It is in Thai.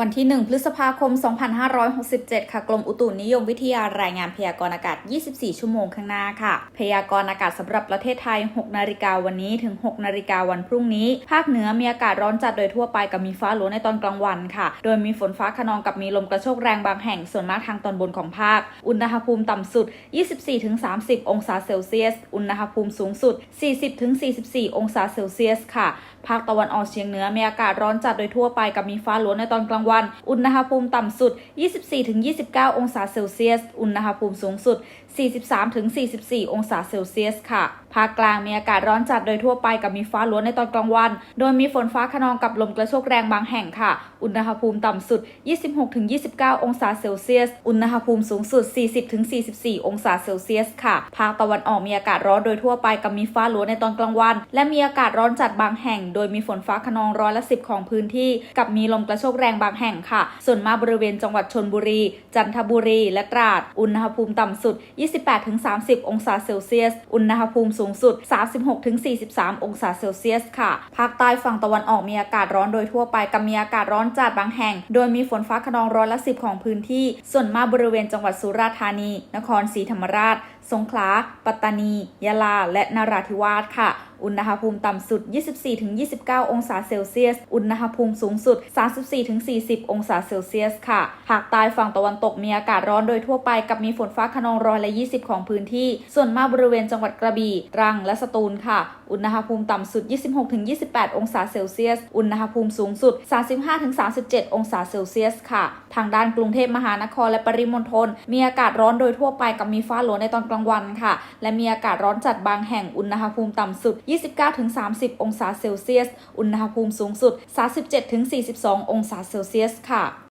วันที่ 1 พฤษภาคม 2567 ค่ะ กรมอุตุนิยมวิทยารายงานพยากรณ์อากาศ 24 ชั่วโมงข้างหน้าค่ะ พยากรณ์อากาศสำหรับประเทศไทย 6 นาฬิกาวันนี้ถึง 6 นาฬิกาวันพรุ่งนี้ ภาคเหนือมีอากาศร้อนจัดโดยทั่วไปกับมีฟ้าหลวในตอนกลางวันค่ะ โดยมีฝนฟ้าขนองกับมีลมกระโชกแรงบางแห่ง ส่วนมากทางตอนบนของภาค อุณหภูมิต่ำสุด 24-30 องศาเซลเซียส อุณหภูมิสูงสุด 40-44 องศาเซลเซียส ค่ะ ภาคตะวันออกเฉียงเหนือมีอากาศร้อนจัดโดยทั่วไปกับมีฟ้าหลวในตอนกลางวัน อุณหภูมิต่ำสุด 24-29 องศาเซลเซียส อุณหภูมิสูงสุด 43-44 องศาเซลเซียสค่ะ ภาคกลางมีอากาศร้อนจัดโดยทั่วไปกับมีฟ้าหลวในตอนกลางวัน โดยมีฝนฟ้าขนองกับลมกระโชกแรงบางแห่งค่ะ อุณหภูมิต่ำสุด 26-29 องศาเซลเซียส อุณหภูมิสูงสุด 40-44 องศาเซลเซียสค่ะ ภาคตะวันออกมีอากาศร้อนโดยทั่วไปกับมีฟ้าหลวในตอนกลางวัน และมีอากาศร้อนจัดบางแห่ง โดยมีฝนฟ้าขนองร้อยละสิบของพื้นที่ กับมีลมกระโชกแรงบางแห่งค่ะ ส่วนมากบริเวณจังหวัดชนบุรี จันทบุรี และตราด อุณหภูมิต่ำสุด 28-30 องศาเซลเซียส อุณหภูมิสูงสุด 36-43 องศาเซลเซียสค่ะ ภาคใต้ฝั่งตะวันออกมีอากาศร้อนโดยทั่วไปกับมีอากาศร้อนจัดบางแห่ง โดยมีฝนฟ้าขนองร้อยละสิบของพื้นที่ ส่วนมากบริเวณจังหวัดสุราษฎร์ธานี นครศรีธรรมราช สงขลา ปัตตานี ยะลา และนราธิวาสค่ะ อุณหภูมิต่ำสุด 24-29 องศาเซลเซียส อุณหภูมิสูงสุด 34-40 องศาเซลเซียสค่ะ ภาคใต้ฝั่งตะวันตกมีอากาศร้อนโดยทั่วไปกับมีฝนฟ้าขนองร้อยละ 20 ของพื้นที่ ส่วนมากบริเวณจังหวัดกระบี่ ตรัง และสตูลค่ะ อุณหภูมิต่ำสุด 26-28 องศาเซลเซียส อุณหภูมิสูงสุด 35-37 องศาเซลเซียสค่ะ ทางด้านกรุงเทพมหานครและปริมณฑลมีอากาศร้อนโดยทั่วไปกับมีฟ้าหลวในตอนกลางวันค่ะ และมีอากาศร้อนจัดบางแห่งอุณหภูมิต่ำสุด 29-30 องศาเซลเซียส อุณหภูมิสูงสุด 37-42 องศาเซลเซียสค่ะ